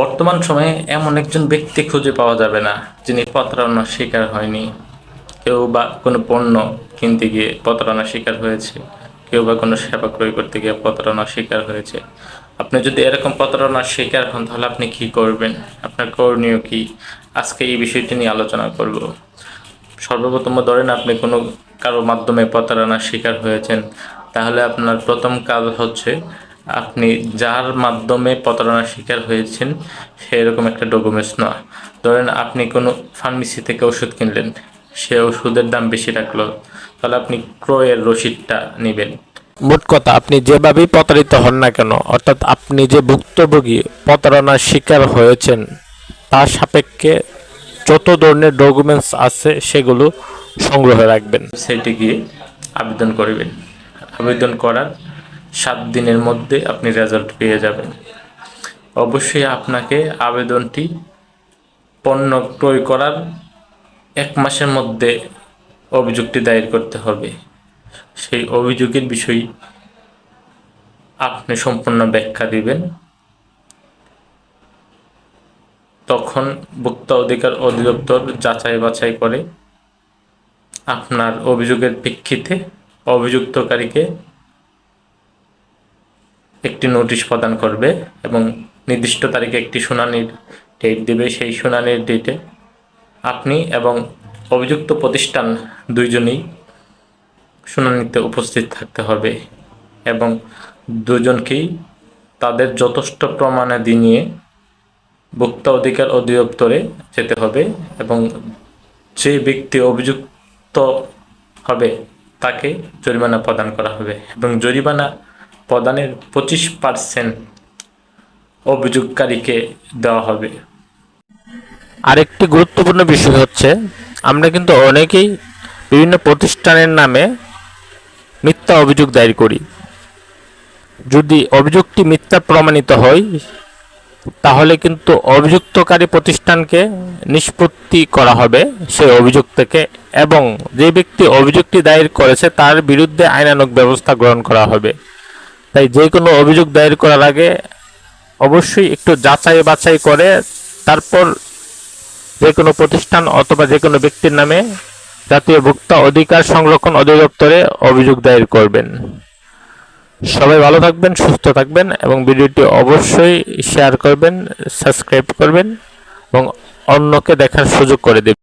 বর্তমান সময়ে এমন একজন ব্যক্তি খুঁজে পাওয়া যাবে না, যিনি প্রতারণার শিকার হয়নি। কেউ বা কোনো পণ্য কিনতে গিয়ে প্রতারণার শিকার হয়েছে, কেউ বা কোনো সেবা ক্রয় করতে গিয়ে প্রতারণার শিকার হয়েছে। আপনি যদি এরকম প্রতারণার শিকার হন, তাহলে আপনি কি করবেন? আপনার করণীয় কি? আজকে এই বিষয়টি নিয়ে আলোচনা করব। সর্বপ্রথম ধরেন আপনি কোনো কারও মাধ্যমে প্রতারণার শিকার হয়েছেন, তাহলে আপনার প্রথম কাজ হচ্ছে আপনি যার মাধ্যমে প্রতারণার শিকার হয়েছেন সেরকম একটা ডকুমেন্টস নেওয়া ধরেন আপনি কোনো ফার্মেসি থেকে ওষুধ কিনলেন সে ওষুধের দাম বেশি রাখল তাহলে আপনি ক্রয়ের রসিদটা নেবেন। মোট কথা আপনি যেভাবেই প্রতারিত হন না কেন অর্থাৎ আপনি যে ভুক্তভোগী প্রতারণার শিকার হয়েছেন তার সাপেক্ষে যত ধরনের ডকুমেন্টস আছে সেগুলো সংগ্রহে রাখবেন। ওয়েবসাইটে গিয়ে আবেদন করবেন। আবেদন করার সাত দিনের মধ্যে আপনি রেজাল্ট পেয়ে যাবেন। অবশ্যই আপনাকে আবেদনটি পণ্য ক্রয় করার এক মাসের মধ্যে অভিযোগটি দায়ের করতে হবে। সেই অভিযোগের বিষয় আপনি সম্পূর্ণ ব্যাখ্যা দিবেন। তখন ভোক্তা অধিকার অধিদপ্তর যাচাই বাছাই করে আপনার অভিযোগের প্রেক্ষিতে অভিযুক্তকারীকে একটি নোটিশ প্রদান করবে এবং নির্দিষ্ট তারিখে একটি শুনানির ডেট দেবে। সেই শুনানির ডেটে আপনি এবং অভিযুক্ত প্রতিষ্ঠান দুইজনেই শুনানিতে উপস্থিত থাকতে হবে এবং দুজনকেই তাদের যথেষ্ট প্রমাণাদি নিয়ে ভোক্তা অধিকার অধিদপ্তরে যেতে হবে এবং যে ব্যক্তি অভিযুক্ত হবে তাকে জরিমানা প্রদান করা হবে এবং জরিমানা প্রদানের পঁচিশ পার্সেন্ট অভিযোগকারীকে দেওয়া হবে। আরেকটি গুরুত্বপূর্ণ বিষয় হচ্ছে, আমরা কিন্তু অনেকেই বিভিন্ন প্রতিষ্ঠানের নামে মিথ্যা অভিযোগ দায়ের করি। যদি অভিযোগটি মিথ্যা প্রমাণিত হয়, তাহলে কিন্তু অভিযুক্তকারী প্রতিষ্ঠানকে নিষ্পত্তি করা হবে সেই অভিযোগ থেকে এবং যে ব্যক্তি অভিযোগটি দায়ের করেছে, তার বিরুদ্ধে আইনানুগ ব্যবস্থা গ্রহণ করা হবে। তাই যে কোনো অভিযোগ দায়ের করার আগে অবশ্যই একটু যাচাই বাছাই করে তারপর যে কোনো প্রতিষ্ঠান অথবা যে কোনো ব্যক্তির নামে জাতীয় ভোক্তা অধিকার সংরক্ষণ অধিদপ্তরে অভিযোগ দায়ের করবেন। সবাই ভালো থাকবেন, সুস্থ থাকবেন এবং ভিডিওটি অবশ্যই শেয়ার করবেন, সাবস্ক্রাইব করবেন এবং অন্যকে দেখার সুযোগ করে দেবেন।